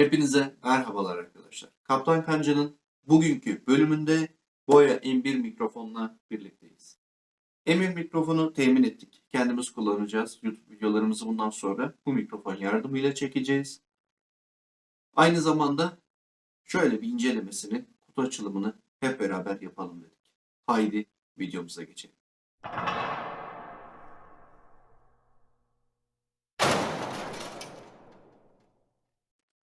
Hepinize merhabalar arkadaşlar. Kaptan Kanca'nın bugünkü bölümünde Boya M1 mikrofonla birlikteyiz. M1 mikrofonu temin ettik. Kendimiz kullanacağız. YouTube videolarımızı bundan sonra bu mikrofon yardımıyla çekeceğiz. Aynı zamanda şöyle bir incelemesini, kutu açılımını hep beraber yapalım dedik. Haydi videomuza geçelim.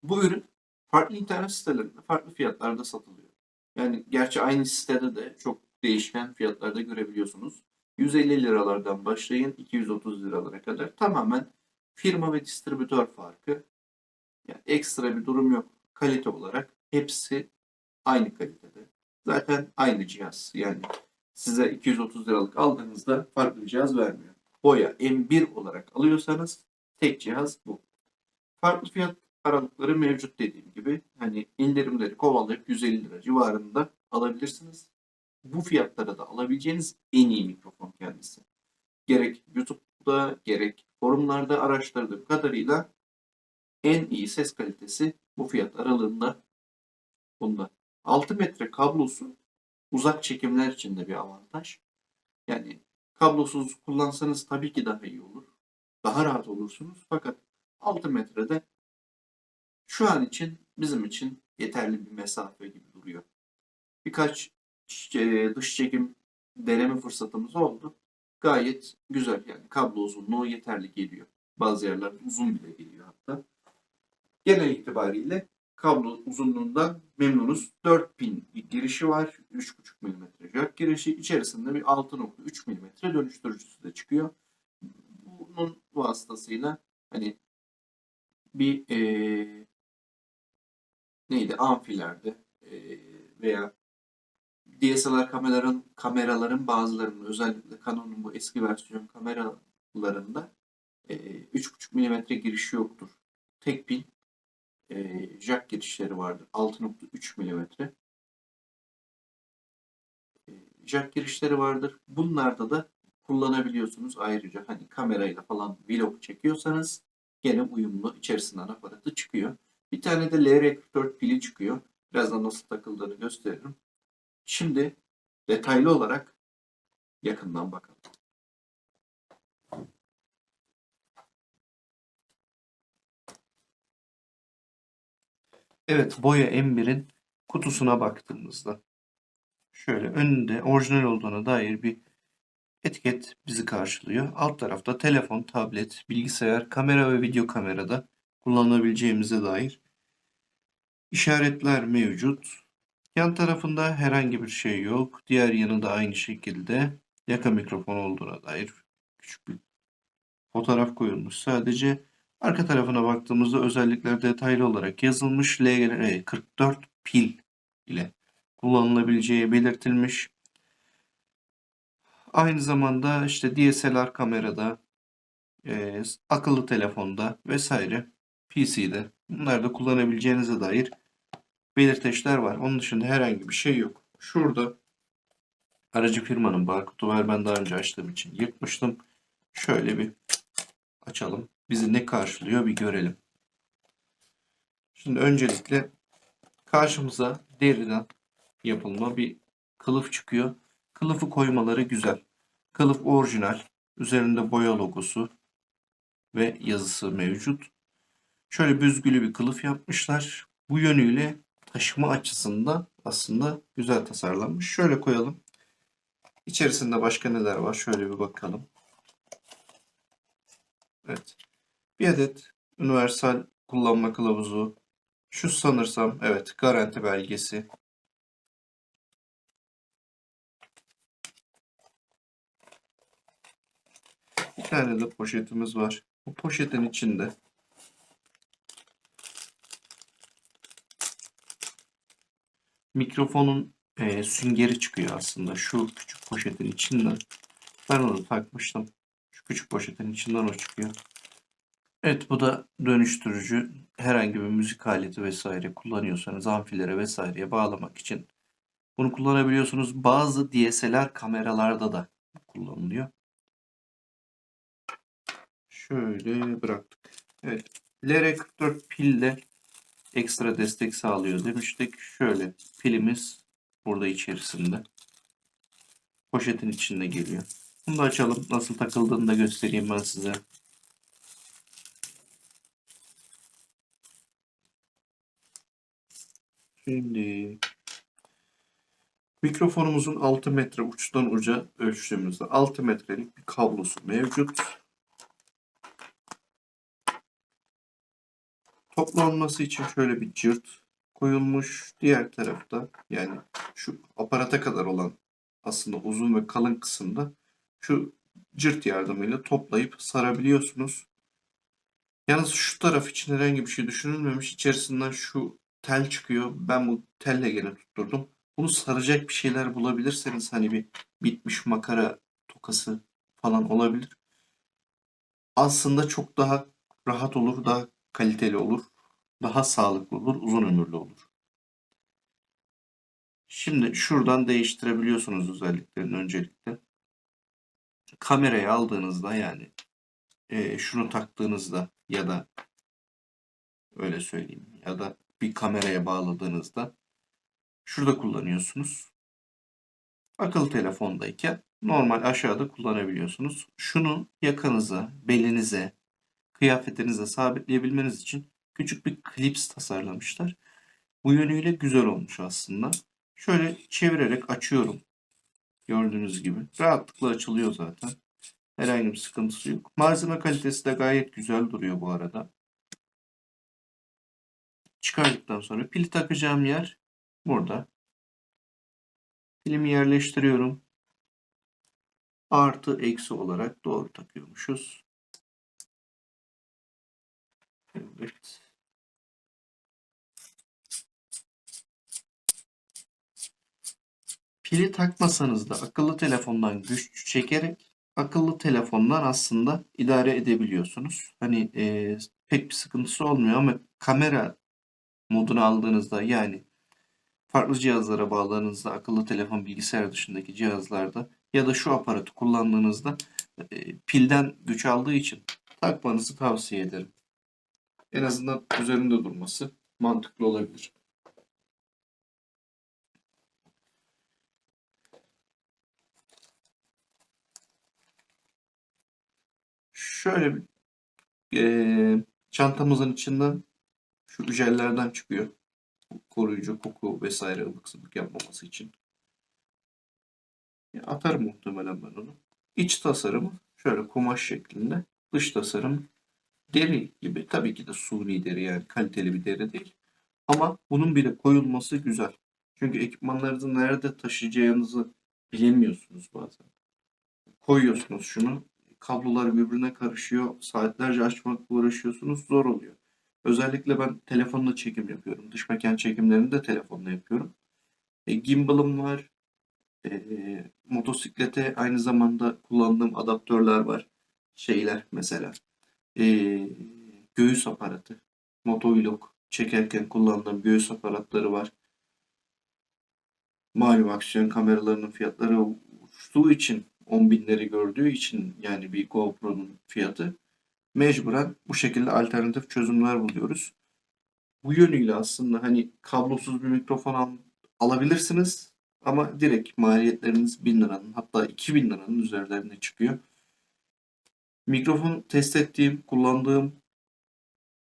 Bu ürün farklı internet sitelerinde farklı fiyatlarda satılıyor. Yani gerçi aynı sitede de çok değişken fiyatlarda görebiliyorsunuz. 150 liralardan başlayın 230 liralara kadar tamamen firma ve distribütör farkı. Yani ekstra bir durum yok. Kalite olarak hepsi aynı kalitede. Zaten aynı cihaz. Yani size 230 liralık aldığınızda farklı bir cihaz vermiyor. Boya M1 olarak alıyorsanız tek cihaz bu. Farklı fiyat aralıkları mevcut dediğim gibi. Hani indirimleri kovalayıp 150 lira civarında alabilirsiniz. Bu fiyatlara da alabileceğiniz en iyi mikrofon kendisi. Gerek YouTube'da gerek forumlarda araştırdığım kadarıyla en iyi ses kalitesi bu fiyat aralığında bunda. 6 metre kablosu uzak çekimler için de bir avantaj. Yani kablosuz kullansanız tabii ki daha iyi olur. Daha rahat olursunuz. Fakat 6 metrede şu an için bizim için yeterli bir mesafe gibi duruyor. Birkaç e, dış çekim deneme fırsatımız oldu. Gayet güzel yani kablo uzunluğu yeterli geliyor. Bazı yerler uzun bile geliyor hatta. Genel itibariyle kablo uzunluğundan memnunuz. 4 pin girişi var. 3.5 mm jack girişi. İçerisinde bir 6.3 mm dönüştürücüsü de çıkıyor. Bunun vasıtasıyla hani bir e, neydi amfilerde e, veya DSLR kameraların kameraların bazılarının özellikle Canon'un bu eski versiyon kameralarında e, 3.5 mm girişi yoktur. Tek pin e, jack girişleri vardır. 6.3 mm. E, jack girişleri vardır. Bunlarda da kullanabiliyorsunuz ayrıca hani kamerayla falan vlog çekiyorsanız gene uyumlu içerisinden aparatı çıkıyor. Bir tane de LR44 pili çıkıyor. Birazdan nasıl takıldığını gösteririm. Şimdi detaylı olarak yakından bakalım. Evet, Boya M1'in kutusuna baktığımızda şöyle önünde orijinal olduğuna dair bir etiket bizi karşılıyor. Alt tarafta telefon, tablet, bilgisayar, kamera ve video kamerada kullanılabileceğimize dair işaretler mevcut. Yan tarafında herhangi bir şey yok. Diğer yanı da aynı şekilde yaka mikrofon olduğuna dair küçük bir fotoğraf koyulmuş sadece. Arka tarafına baktığımızda özellikler detaylı olarak yazılmış. LR44 pil ile kullanılabileceği belirtilmiş. Aynı zamanda işte DSLR kamerada, e, akıllı telefonda vesaire PC'de bunlarda kullanabileceğinize dair belirteçler var. Onun dışında herhangi bir şey yok. Şurada aracı firmanın barkodu var. Ben daha önce açtığım için yırtmıştım. Şöyle bir açalım. Bizi ne karşılıyor bir görelim. Şimdi öncelikle karşımıza deriden yapılma bir kılıf çıkıyor. Kılıfı koymaları güzel. Kılıf orijinal. Üzerinde boya logosu ve yazısı mevcut. Şöyle büzgülü bir kılıf yapmışlar. Bu yönüyle taşıma açısından aslında güzel tasarlanmış. Şöyle koyalım. İçerisinde başka neler var? Şöyle bir bakalım. Evet. Bir adet universal kullanma kılavuzu. Şu sanırsam evet garanti belgesi. Bir tane de poşetimiz var. Bu poşetin içinde mikrofonun e, süngeri çıkıyor aslında şu küçük poşetin içinden. Ben onu takmıştım. Şu küçük poşetin içinden o çıkıyor. Evet bu da dönüştürücü. Herhangi bir müzik aleti vesaire kullanıyorsanız amfilere vesaireye bağlamak için bunu kullanabiliyorsunuz. Bazı DSLR kameralarda da kullanılıyor. Şöyle bıraktık. Evet. LR44 pille ekstra destek sağlıyor demiştik. Şöyle pilimiz burada içerisinde. Poşetin içinde geliyor. Bunu da açalım. Nasıl takıldığını da göstereyim ben size. Şimdi mikrofonumuzun 6 metre uçtan uca ölçtüğümüzde 6 metrelik bir kablosu mevcut. Toplanması için şöyle bir cırt koyulmuş. Diğer tarafta yani şu aparata kadar olan aslında uzun ve kalın kısımda şu cırt yardımıyla toplayıp sarabiliyorsunuz. Yalnız şu taraf için herhangi bir şey düşünülmemiş. İçerisinden şu tel çıkıyor. Ben bu telle gene tutturdum. Bunu saracak bir şeyler bulabilirseniz hani bir bitmiş makara tokası falan olabilir. Aslında çok daha rahat olur, daha kaliteli olur, daha sağlıklı olur, uzun ömürlü olur. Şimdi şuradan değiştirebiliyorsunuz özelliklerini öncelikle. Kamerayı aldığınızda yani e, şunu taktığınızda ya da öyle söyleyeyim ya da bir kameraya bağladığınızda şurada kullanıyorsunuz. Akıllı telefondayken normal aşağıda kullanabiliyorsunuz. Şunu yakanıza, belinize, kıyafetinize sabitleyebilmeniz için küçük bir klips tasarlamışlar. Bu yönüyle güzel olmuş aslında. Şöyle çevirerek açıyorum. Gördüğünüz gibi. Rahatlıkla açılıyor zaten. Herhangi bir sıkıntısı yok. Malzeme kalitesi de gayet güzel duruyor bu arada. Çıkardıktan sonra pili takacağım yer burada. Pilimi yerleştiriyorum. Artı eksi olarak doğru takıyormuşuz. Evet. Pili takmasanız da akıllı telefondan güç çekerek akıllı telefondan aslında idare edebiliyorsunuz. Hani e, pek bir sıkıntısı olmuyor ama kamera modunu aldığınızda yani farklı cihazlara bağladığınızda akıllı telefon bilgisayar dışındaki cihazlarda ya da şu aparatı kullandığınızda e, pilden güç aldığı için takmanızı tavsiye ederim. En azından üzerinde durması mantıklı olabilir. Şöyle bir e, çantamızın içinden şu jellerden çıkıyor. Koruyucu, koku vesaire ılıksızlık yapmaması için. Ya atarım muhtemelen ben onu. İç tasarımı şöyle kumaş şeklinde. Dış tasarım deri gibi. Tabii ki de suni deri yani kaliteli bir deri değil. Ama bunun bile koyulması güzel. Çünkü ekipmanlarınızı nerede taşıyacağınızı bilemiyorsunuz bazen. Koyuyorsunuz şunu. Kablolar birbirine karışıyor. Saatlerce açmakla uğraşıyorsunuz. Zor oluyor. Özellikle ben telefonla çekim yapıyorum. Dış mekan çekimlerini de telefonla yapıyorum. E, gimbal'ım var. E, motosiklete aynı zamanda kullandığım adaptörler var. Şeyler mesela. E, göğüs aparatı. Motovlog çekerken kullandığım göğüs aparatları var. Malum aksiyon kameralarının fiyatları uçtuğu için 10 binleri gördüğü için yani bir GoPro'nun fiyatı mecburen bu şekilde alternatif çözümler buluyoruz. Bu yönüyle aslında hani kablosuz bir mikrofon al, alabilirsiniz ama direkt maliyetleriniz 1000 liranın hatta 2000 liranın üzerlerine çıkıyor. Mikrofon test ettiğim, kullandığım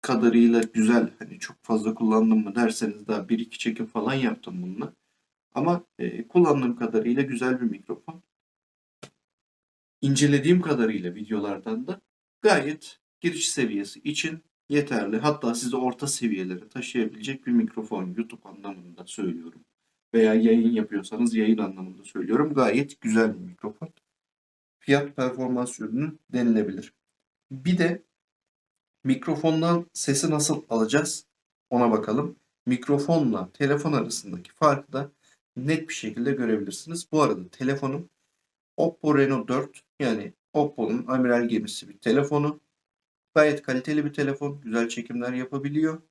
kadarıyla güzel. Hani çok fazla kullandım mı derseniz daha bir iki çekim falan yaptım bununla. Ama e, kullandığım kadarıyla güzel bir mikrofon. İncelediğim kadarıyla videolardan da gayet giriş seviyesi için yeterli. Hatta sizi orta seviyelere taşıyabilecek bir mikrofon YouTube anlamında söylüyorum. Veya yayın yapıyorsanız yayın anlamında söylüyorum. Gayet güzel bir mikrofon. Fiyat performans ürünü denilebilir. Bir de mikrofondan sesi nasıl alacağız ona bakalım. Mikrofonla telefon arasındaki farkı da net bir şekilde görebilirsiniz. Bu arada telefonum Oppo Reno 4 yani Oppo'nun amiral gemisi bir telefonu. Gayet kaliteli bir telefon. Güzel çekimler yapabiliyor.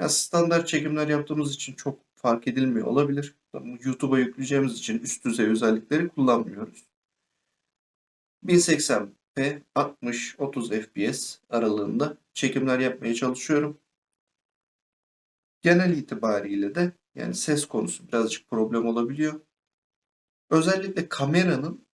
Ya standart çekimler yaptığımız için çok fark edilmiyor olabilir. YouTube'a yükleyeceğimiz için üst düzey özellikleri kullanmıyoruz. 1080p 60-30 fps aralığında çekimler yapmaya çalışıyorum. Genel itibariyle de yani ses konusu birazcık problem olabiliyor. Özellikle kameranın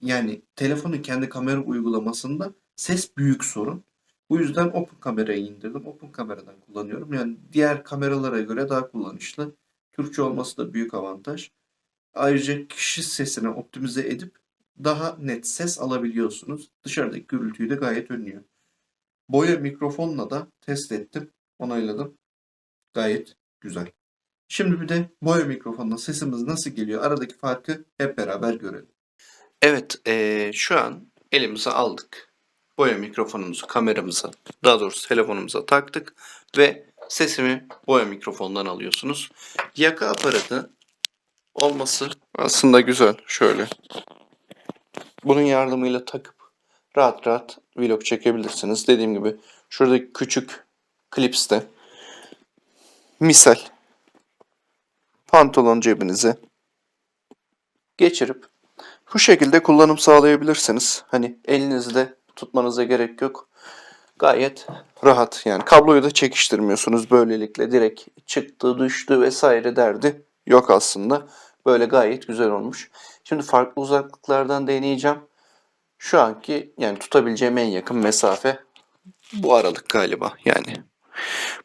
yani telefonun kendi kamera uygulamasında ses büyük sorun. Bu yüzden Open kamerayı indirdim. Open kameradan kullanıyorum. Yani diğer kameralara göre daha kullanışlı. Türkçe olması da büyük avantaj. Ayrıca kişi sesini optimize edip daha net ses alabiliyorsunuz. Dışarıdaki gürültüyü de gayet önlüyor. Boya mikrofonla da test ettim. Onayladım. Gayet güzel. Şimdi bir de boya mikrofonla sesimiz nasıl geliyor? Aradaki farkı hep beraber görelim. Evet, eee, şu an elimize aldık. Boya mikrofonumuzu kameramıza, daha doğrusu telefonumuza taktık ve sesimi boya mikrofondan alıyorsunuz. Yaka aparatı olması aslında güzel. Şöyle. Bunun yardımıyla takıp rahat rahat vlog çekebilirsiniz. Dediğim gibi şuradaki küçük klipste misal pantolon cebinize geçirip bu şekilde kullanım sağlayabilirsiniz. Hani elinizde tutmanıza gerek yok. Gayet rahat. Yani kabloyu da çekiştirmiyorsunuz. Böylelikle direkt çıktı, düştü vesaire derdi yok aslında. Böyle gayet güzel olmuş. Şimdi farklı uzaklıklardan deneyeceğim. Şu anki yani tutabileceğim en yakın mesafe bu aralık galiba yani.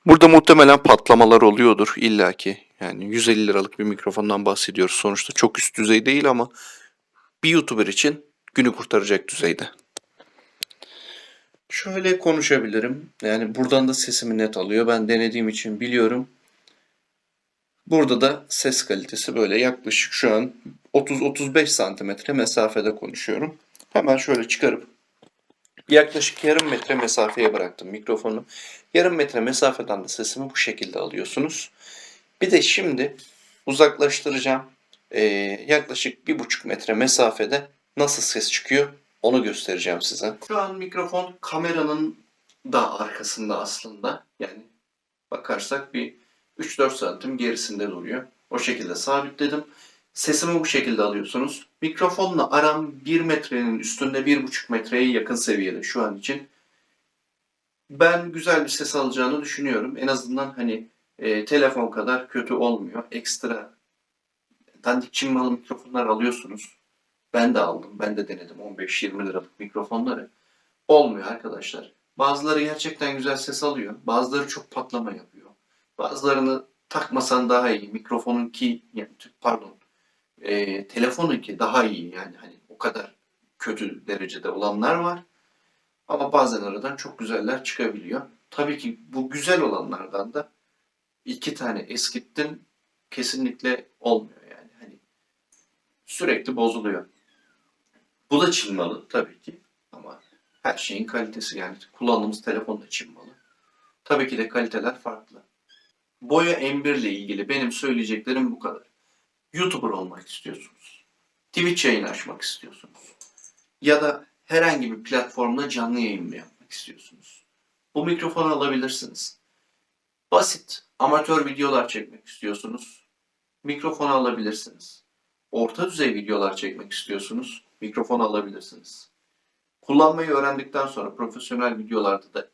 Burada muhtemelen patlamalar oluyordur illaki. Yani 150 liralık bir mikrofondan bahsediyoruz. Sonuçta çok üst düzey değil ama bir YouTuber için günü kurtaracak düzeyde. Şöyle konuşabilirim. Yani buradan da sesimi net alıyor. Ben denediğim için biliyorum. Burada da ses kalitesi böyle yaklaşık şu an 30-35 santimetre mesafede konuşuyorum. Hemen şöyle çıkarıp yaklaşık yarım metre mesafeye bıraktım mikrofonu. Yarım metre mesafeden de sesimi bu şekilde alıyorsunuz. Bir de şimdi uzaklaştıracağım. Ee, yaklaşık bir buçuk metre mesafede nasıl ses çıkıyor onu göstereceğim size. Şu an mikrofon kameranın da arkasında aslında. Yani bakarsak bir 3-4 santim gerisinde duruyor. O şekilde sabitledim. Sesimi bu şekilde alıyorsunuz. Mikrofonla aram 1 metrenin üstünde 1,5 metreye yakın seviyede şu an için. Ben güzel bir ses alacağını düşünüyorum. En azından hani e, telefon kadar kötü olmuyor. Ekstra dandik Çin malı mikrofonlar alıyorsunuz. Ben de aldım. Ben de denedim 15-20 liralık mikrofonları. Olmuyor arkadaşlar. Bazıları gerçekten güzel ses alıyor. Bazıları çok patlama yapıyor. Bazılarını takmasan daha iyi. Mikrofonunki yani pardon e, telefonunki daha iyi yani hani o kadar kötü derecede olanlar var. Ama bazen aradan çok güzeller çıkabiliyor. Tabii ki bu güzel olanlardan da iki tane eskittim kesinlikle olmuyor yani. Hani sürekli bozuluyor. Bu da Çin malı tabii ki ama her şeyin kalitesi yani kullandığımız telefon da Çin malı. Tabii ki de kaliteler farklı. Boya M1 ile ilgili benim söyleyeceklerim bu kadar. YouTuber olmak istiyorsunuz. Twitch yayın açmak istiyorsunuz. Ya da herhangi bir platformda canlı yayın mı yapmak istiyorsunuz. Bu mikrofonu alabilirsiniz. Basit, amatör videolar çekmek istiyorsunuz. Mikrofonu alabilirsiniz. Orta düzey videolar çekmek istiyorsunuz. Mikrofon alabilirsiniz. Kullanmayı öğrendikten sonra profesyonel videolarda da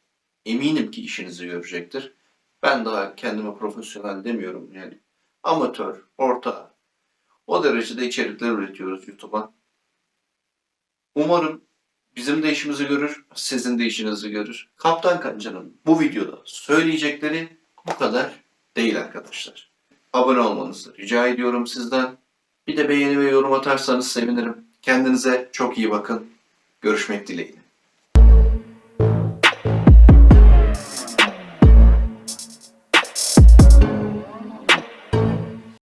eminim ki işinizi görecektir. Ben daha kendime profesyonel demiyorum yani. Amatör, orta, o derecede içerikler üretiyoruz YouTube'a. Umarım bizim de işimizi görür, sizin de işinizi görür. Kaptan Kanca'nın bu videoda söyleyecekleri bu kadar değil arkadaşlar. Abone olmanızı rica ediyorum sizden. Bir de beğeni ve yorum atarsanız sevinirim. Kendinize çok iyi bakın. Görüşmek dileğiyle.